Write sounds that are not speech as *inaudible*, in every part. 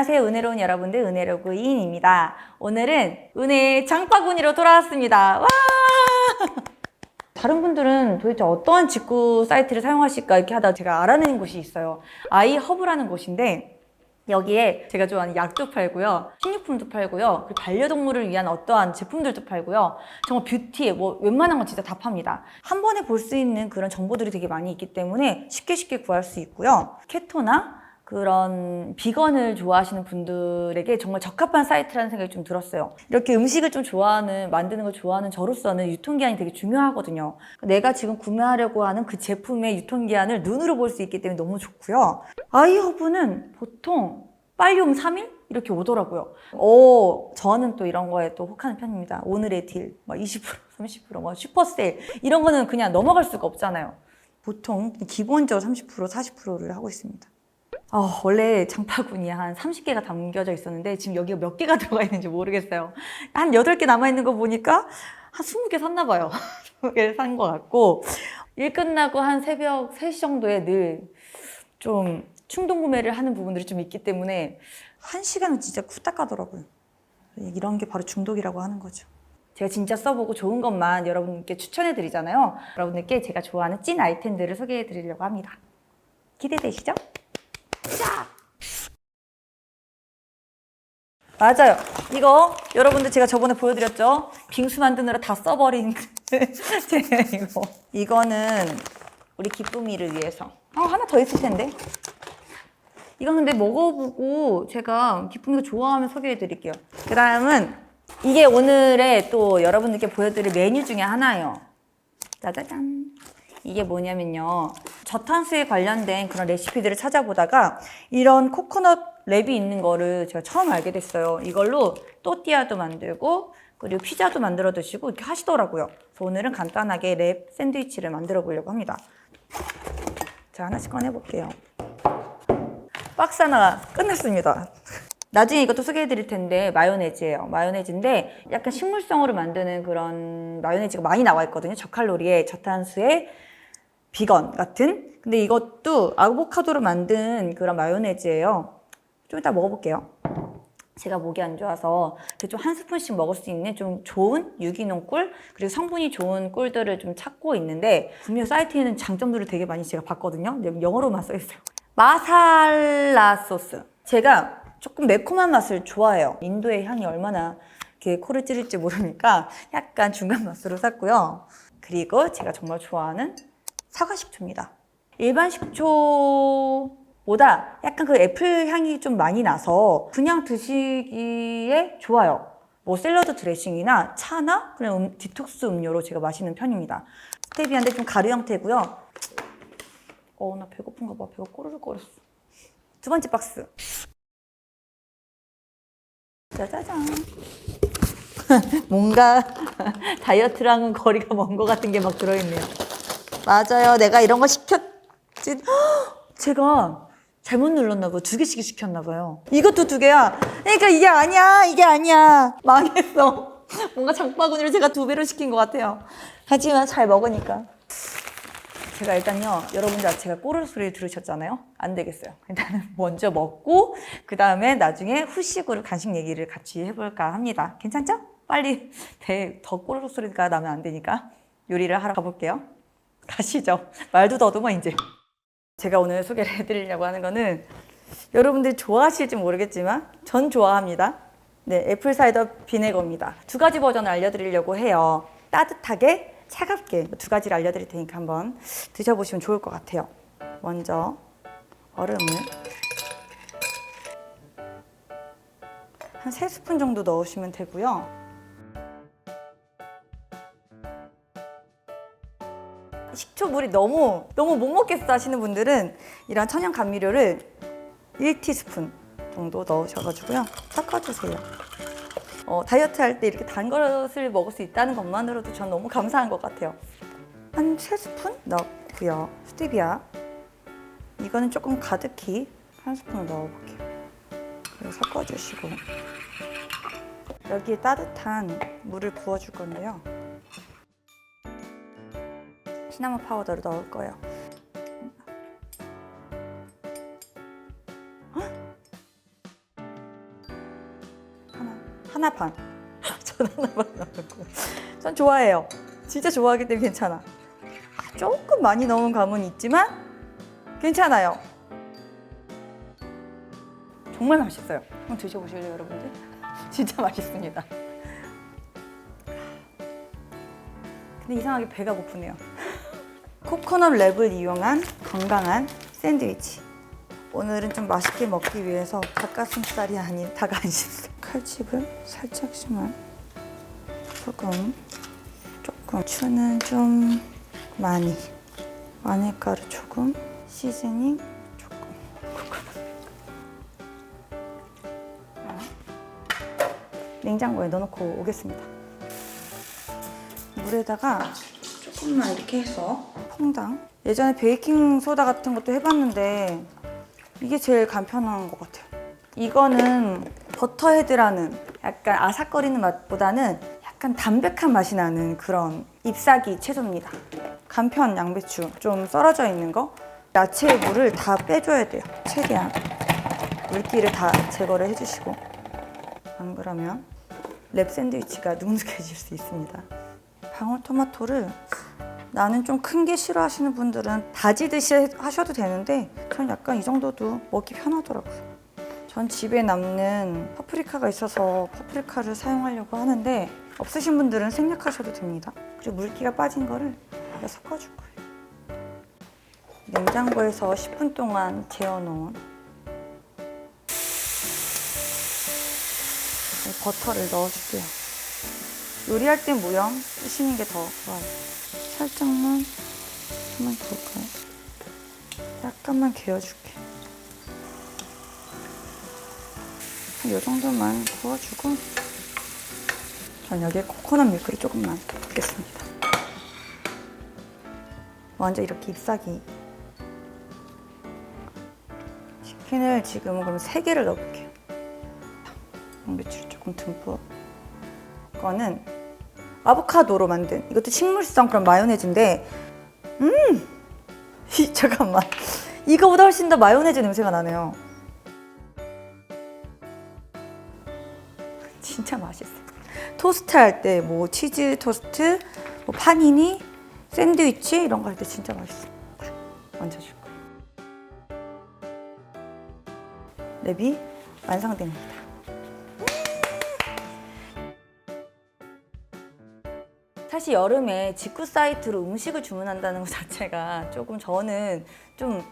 안녕하세요. 은혜로운 여러분들, 은혜로그인입니다. 오늘은 은혜 장바구니로 돌아왔습니다. 와! 다른 분들은 도대체 어떠한 직구 사이트를 사용하실까 이렇게 하다 제가 알아낸 곳이 있어요. 아이허브라는 곳인데 여기에 제가 좋아하는 약도 팔고요. 식료품도 팔고요. 그리고 반려동물을 위한 어떠한 제품들도 팔고요. 정말 뷰티, 뭐 웬만한 건 진짜 다 팝니다. 한 번에 볼 수 있는 그런 정보들이 되게 많이 있기 때문에 쉽게 쉽게 구할 수 있고요. 케토나 그런 비건을 좋아하시는 분들에게 정말 적합한 사이트라는 생각이 좀 들었어요. 이렇게 음식을 좀 좋아하는, 만드는 걸 좋아하는 저로서는 유통기한이 되게 중요하거든요. 내가 지금 구매하려고 하는 그 제품의 유통기한을 눈으로 볼 수 있기 때문에 너무 좋고요. 아이허브는 보통 빨리용 3일? 이렇게 오더라고요. 오, 저는 또 이런 거에 또 혹하는 편입니다. 오늘의 딜, 막 20%, 30%, 뭐 슈퍼세일. 이런 거는 그냥 넘어갈 수가 없잖아요. 보통 기본적으로 30%, 40%를 하고 있습니다. 아, 원래 장바구니에 한 30개가 담겨져 있었는데 지금 여기가 몇 개가 *laughs* 들어가 있는지 모르겠어요. 한 8개 남아있는 거 보니까 한 20개 샀나 봐요. *laughs* 20개 산 것 같고 일 끝나고 한 새벽 3시 정도에 늘 좀 충동 구매를 하는 부분들이 좀 있기 때문에 한 시간은 진짜 후딱 가더라고요. 이런 게 바로 중독이라고 하는 거죠. 제가 진짜 써보고 좋은 것만 여러분께 추천해 드리잖아요. 여러분들께 제가 좋아하는 찐 아이템들을 소개해 드리려고 합니다. 기대되시죠? 자! 맞아요. 이거 여러분들 제가 저번에 보여드렸죠? 빙수 만드느라 다 써버린 제가 *laughs* 이거. 이거는 우리 기쁨이를 위해서. 어, 하나 더 있을 텐데. 이건 근데 먹어보고 제가 기쁨이가 좋아하면 소개해 드릴게요. 그 다음은 이게 오늘의 또 여러분들께 보여드릴 메뉴 중에 하나예요. 짜자잔. 이게 뭐냐면요. 저탄수에 관련된 그런 레시피들을 찾아보다가 이런 코코넛 랩이 있는 거를 제가 처음 알게 됐어요. 이걸로 또띠아도 만들고 그리고 피자도 만들어 드시고 이렇게 하시더라고요. 그래서 오늘은 간단하게 랩 샌드위치를 만들어 보려고 합니다. 자, 하나씩 꺼내 볼게요. 박스 하나 끝났습니다. *laughs* 나중에 이것도 소개해 드릴 텐데 마요네즈예요. 마요네즈인데 약간 식물성으로 만드는 그런 마요네즈가 많이 나와 있거든요. 저칼로리에 저탄수에 비건 같은. 근데 이것도 아보카도로 만든 그런 마요네즈예요. 좀 이따 먹어볼게요. 제가 목이 안 좋아서 좀 한 스푼씩 먹을 수 있는 좀 좋은 유기농 꿀 그리고 성분이 좋은 꿀들을 좀 찾고 있는데 분명 사이트에는 장점들을 되게 많이 제가 봤거든요. 영어로만 써 있어요. 마살라 소스. 제가 조금 매콤한 맛을 좋아해요. 인도의 향이 얼마나 이렇게 코를 찌를지 모르니까 약간 중간 맛으로 샀고요. 그리고 제가 정말 좋아하는 사과 식초입니다. 일반 식초보다 약간 그 애플 향이 좀 많이 나서 그냥 드시기에 좋아요. 뭐 샐러드 드레싱이나 차나 그냥 음, 디톡스 음료로 제가 마시는 편입니다. 스테비아인데 좀 가루 형태고요. 어, 나 배고픈가 봐. 배가 꼬르륵거렸어. 두 번째 박스. 짜자잔. *laughs* 뭔가 *laughs* 다이어트랑은 거리가 먼 것 같은 게 막 들어있네요. 맞아요. 내가 이런 거 시켰지. 헉! *gasps* 제가 잘못 눌렀나 봐요. 두 개씩 시켰나 봐요. 이것도 두 개야. 그러니까 이게 아니야. 이게 아니야. 망했어. *laughs* 뭔가 장바구니를 제가 두 배로 시킨 것 같아요. 하지만 잘 먹으니까. 제가 일단요, 여러분들 제가 꼬르륵 소리 들으셨잖아요? 안 되겠어요. 일단은 *laughs* 먼저 먹고, 그 다음에 나중에 후식으로 간식 얘기를 같이 해볼까 합니다. 괜찮죠? 빨리 배 더 꼬르륵 소리가 나면 안 되니까 요리를 하러 가볼게요. 가시죠. 말도 더듬어, 이제. 제가 오늘 소개를 해드리려고 하는 거는 여러분들이 좋아하실지 모르겠지만 전 좋아합니다. 네, 애플 사이더 비네거입니다. 두 가지 버전을 알려드리려고 해요. 따뜻하게, 차갑게 두 가지를 알려드릴 테니까 한번 드셔보시면 좋을 것 같아요. 먼저 얼음을 한세 스푼 정도 넣으시면 되고요. 식초물이 너무 너무 못 먹겠어 하시는 분들은 이런 천연 감미료를 1티스푼 정도 넣으셔가지고요 섞어주세요. 어, 다이어트 할 때 이렇게 단 것을 먹을 수 있다는 것만으로도 전 너무 감사한 것 같아요. 한 3스푼 넣고요. 스티비아. 이거는 조금 가득히 한 스푼을 넣어볼게요. 그리고 섞어주시고 여기에 따뜻한 물을 부어줄 건데요. 시나몬 파우더를 넣을 거예요. 헉! 하나 반. *laughs* 전 하나 반 넣고. 전 좋아해요. 진짜 좋아하기 때문에 괜찮아. 조금 많이 넣은 감은 있지만 괜찮아요. 정말 맛있어요. 한번 드셔보실래요, 여러분들? *laughs* 진짜 맛있습니다. 근데 이상하게 배가 고프네요. 코코넛 랩을 이용한 건강한 샌드위치. 오늘은 좀 맛있게 먹기 위해서 닭가슴살이 아닌 닭안심살. 칼집을 살짝씩만 조금 조금 추는 좀 많이 마늘가루 조금 시즈닝 조금 냉장고에 넣어놓고 오겠습니다. 물에다가 조금만 이렇게 해서 퐁당. 예전에 베이킹 소다 같은 것도 해봤는데 이게 제일 간편한 것 같아요. 이거는 버터헤드라는 약간 아삭거리는 맛보다는 약간 담백한 맛이 나는 그런 잎사귀 채소입니다. 간편 양배추 좀 썰어져 있는 거 야채의 물을 다 빼줘야 돼요. 최대한 물기를 다 제거를 해주시고 안 그러면 랩 샌드위치가 *laughs* 눅눅해질 수 있습니다. 방울토마토를 나는 좀 큰 게 싫어하시는 분들은 다지듯이 하셔도 되는데 전 약간 이 정도도 먹기 편하더라고요. 전 집에 남는 파프리카가 있어서 파프리카를 사용하려고 하는데 없으신 분들은 생략하셔도 됩니다. 그리고 물기가 빠진 거를 섞어줄 거예요. 냉장고에서 10분 동안 재워놓은 이 버터를 넣어줄게요. 요리할 때 무염 쓰시는 게 더 좋아요. 살짝만 한번 볼까요? 약간만 개어줄게. 이 정도만 구워주고 전 여기에 코코넛 밀크를 조금만 붓겠습니다. 먼저 이렇게 잎사귀 치킨을 지금 그럼 3개를 넣어볼게요. 양배추를 조금 듬뿍 이거는 아보카도로 만든 이것도 식물성 그런 마요네즈인데 음! *laughs* 이, 잠깐만. 이거보다 훨씬 더 마요네즈 냄새가 나네요. 진짜 맛있어요 토스트 할 때 뭐 치즈 토스트 뭐 파니니 샌드위치 이런 거 할 때 진짜 맛있어. 딱 얹어줄 거예요 랩이 완성됩니다 사실 여름에 직구 사이트로 음식을 주문한다는 것 자체가 조금 저는 좀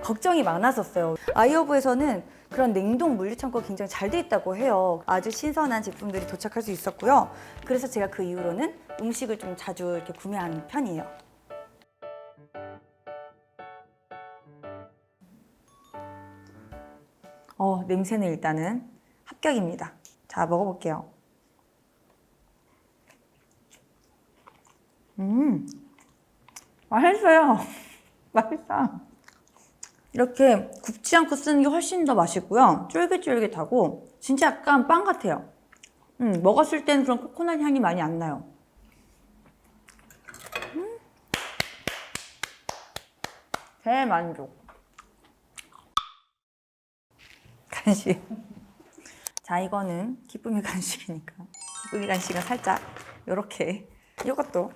걱정이 많았었어요. 아이오브에서는 그런 냉동 물류창고가 굉장히 잘 돼 있다고 해요. 아주 신선한 제품들이 도착할 수 있었고요. 그래서 제가 그 이후로는 음식을 좀 자주 이렇게 구매하는 편이에요. 어, 냄새는 일단은 합격입니다. 자, 먹어볼게요. 음, 맛있어요. *laughs* 맛있다. 이렇게 굽지 않고 쓰는 게 훨씬 더 맛있고요. 쫄깃쫄깃하고 진짜 약간 빵 같아요. 음, 먹었을 때는 그런 코코넛 향이 많이 안 나요. 음. 대만족. *laughs* 간식. 자, 이거는 기쁨의 *laughs* 간식이니까. 기쁨의 간식은 살짝 이렇게 이것도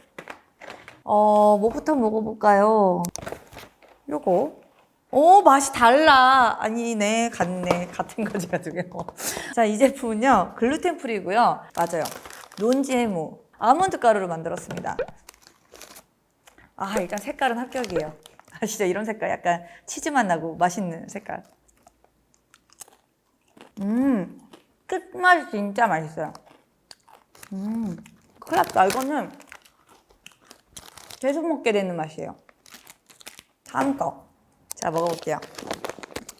어, 뭐부터 먹어볼까요? 요거. 오, 맛이 달라. 아니네, 같네. 같은 거지, 가지고. 자, 이 제품은요, 글루텐 프리고요. 맞아요. 논지해무, 아몬드 가루로 만들었습니다. 아, 일단 색깔은 합격이에요. *laughs* 아, 진짜 이런 색깔 약간 치즈맛 나고 맛있는 색깔. 음, 끝맛이 진짜 맛있어요. 음, 큰일 났다. 이거는 계속 먹게 되는 맛이에요. 다음 거. 자, 먹어볼게요.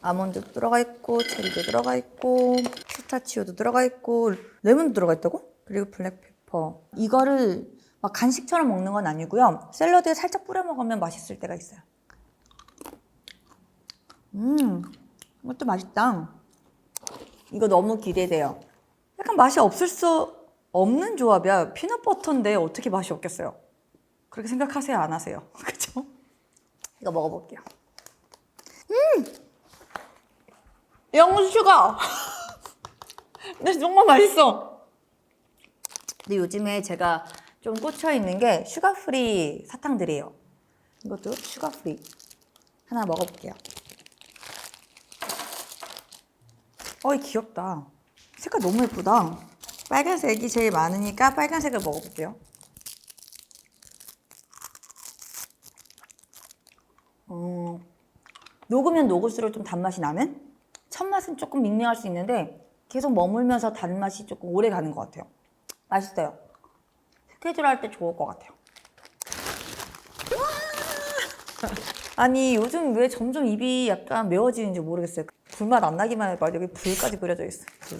아몬드 들어가 있고, 체리도 들어가 있고, 피스타치오도 들어가 있고, 레몬도 들어가 있다고? 그리고 블랙페퍼. 이거를 막 간식처럼 먹는 건 아니고요. 샐러드에 살짝 뿌려 먹으면 맛있을 때가 있어요. 음, 이것도 맛있다. 이거 너무 기대돼요. 약간 맛이 없을 수 없는 조합이야. 피넛버터인데 어떻게 맛이 없겠어요? 그렇게 생각하세요? 안 하세요? *laughs* 그죠? 이거 먹어볼게요. 음! 영수추가! *laughs* 근데 정말 맛있어. 근데 요즘에 제가 좀 꽂혀 있는 게 슈가 프리 사탕들이에요. 이것도 슈가 프리. 하나 먹어볼게요. 어이 귀엽다. 색깔 너무 예쁘다. 빨간색이 제일 많으니까 빨간색을 먹어볼게요. 어, 녹으면 녹을수록 좀 단맛이 나는? 첫 맛은 조금 밍밍할 수 있는데 계속 머물면서 단맛이 조금 오래 가는 것 같아요. 맛있어요. 스케줄 할 때 좋을 것 같아요. 와! 아니 요즘 왜 점점 입이 약간 매워지는지 모르겠어요. 불맛 안 나기만 해봐. 여기 불까지 그려져 있어. 불.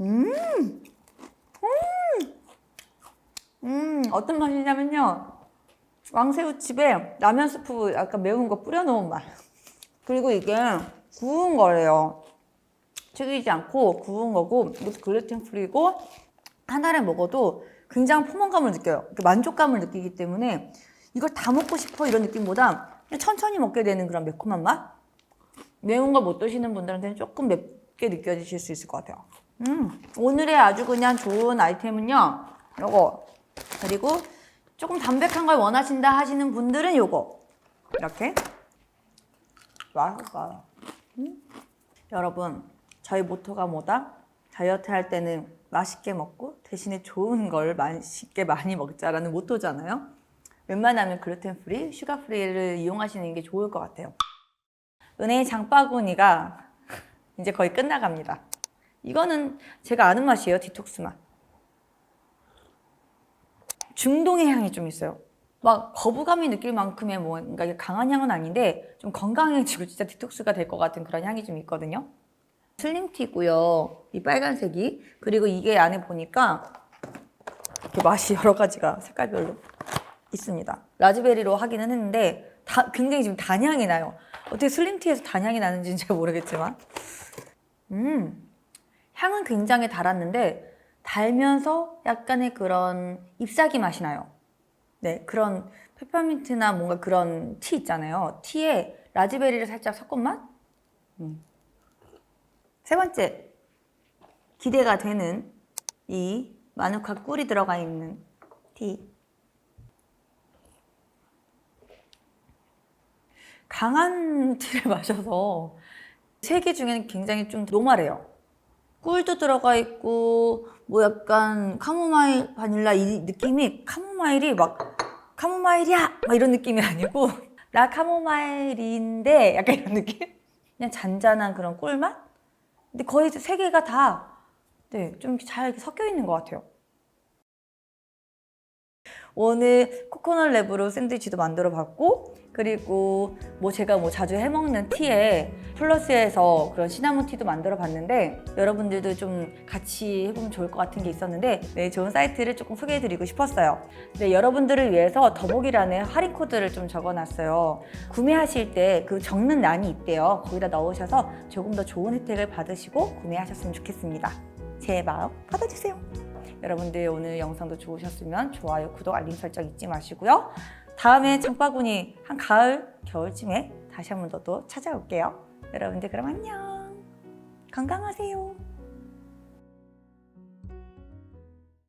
음, 음, 음, 어떤 맛이냐면요. 왕새우칩에 라면 스프 약간 매운 거 뿌려놓은 맛. 그리고 이게 구운 거래요. 튀기지 않고 구운 거고 이것도 글루텐 프리고 하나를 먹어도 굉장한 포만감을 느껴요. 그 만족감을 느끼기 때문에 이걸 다 먹고 싶어 이런 느낌보다 천천히 먹게 되는 그런 매콤한 맛? 매운 걸 못 드시는 분들한테는 조금 맵게 느껴지실 수 있을 것 같아요. 음, 오늘의 아주 그냥 좋은 아이템은요. 요거. 그리고 조금 담백한 걸 원하신다 하시는 분들은 요거. 이렇게. 맛있어요. 음? 여러분, 저희 모토가 뭐다? 다이어트 할 때는 맛있게 먹고 대신에 좋은 걸 맛있게 많이 먹자라는 모토잖아요. 웬만하면 글루텐 프리, 슈가 프리를 이용하시는 게 좋을 것 같아요. 은혜의 장바구니가 이제 거의 끝나갑니다. 이거는 제가 아는 맛이에요, 디톡스 맛. 중동의 향이 좀 있어요. 막 거부감이 느낄 만큼의 뭔가 이게 강한 향은 아닌데 좀 건강해지고 진짜 디톡스가 될 것 같은 그런 향이 좀 있거든요. 슬림티고요. 이 빨간색이 그리고 이게 안에 보니까 이렇게 맛이 여러 가지가 색깔별로 있습니다. 라즈베리로 하기는 했는데 다, 굉장히 지금 단향이 나요. 어떻게 슬림티에서 단향이 나는지는 잘 모르겠지만 음 향은 굉장히 달았는데 달면서 약간의 그런 잎사귀 맛이 나요. 네, 그런 페퍼민트나 뭔가 그런 티 있잖아요. 티에 라즈베리를 살짝 섞은 맛? 음. 세 번째, 기대가 되는 이 마누카 꿀이 들어가 있는 티. 강한 *laughs* 티를 마셔서 세 개 중에는 굉장히 좀 노멀해요. 꿀도 들어가 있고 뭐 약간 카모마일 바닐라 이 느낌이 카모마일이 막 카모마일이야 막 이런 느낌이 아니고 *laughs* 나 카모마일인데 약간 이런 느낌? 그냥 잔잔한 그런 꿀맛? 근데 거의 세 개가 다 네, 좀 잘 섞여 있는 것 같아요. 오늘 코코넛 랩으로 샌드위치도 만들어 봤고 그리고 뭐 제가 뭐 자주 해먹는 티에 플러스에서 그런 시나몬 티도 만들어 봤는데 여러분들도 좀 같이 해보면 좋을 것 같은 게 있었는데 네 좋은 사이트를 조금 소개해 드리고 싶었어요. 네 여러분들을 위해서 더보기란에 할인 코드를 좀 적어놨어요. 구매하실 때 그 적는 란이 있대요. 거기다 넣으셔서 조금 더 좋은 혜택을 받으시고 구매하셨으면 좋겠습니다. 제 마음 받아주세요 여러분들 오늘 영상도 좋으셨으면 좋아요, 구독, 알림 설정 잊지 마시고요. 다음에 장바구니 한 가을, 겨울쯤에 다시 한 번 더 또 찾아올게요. 여러분들 그럼 안녕. 건강하세요.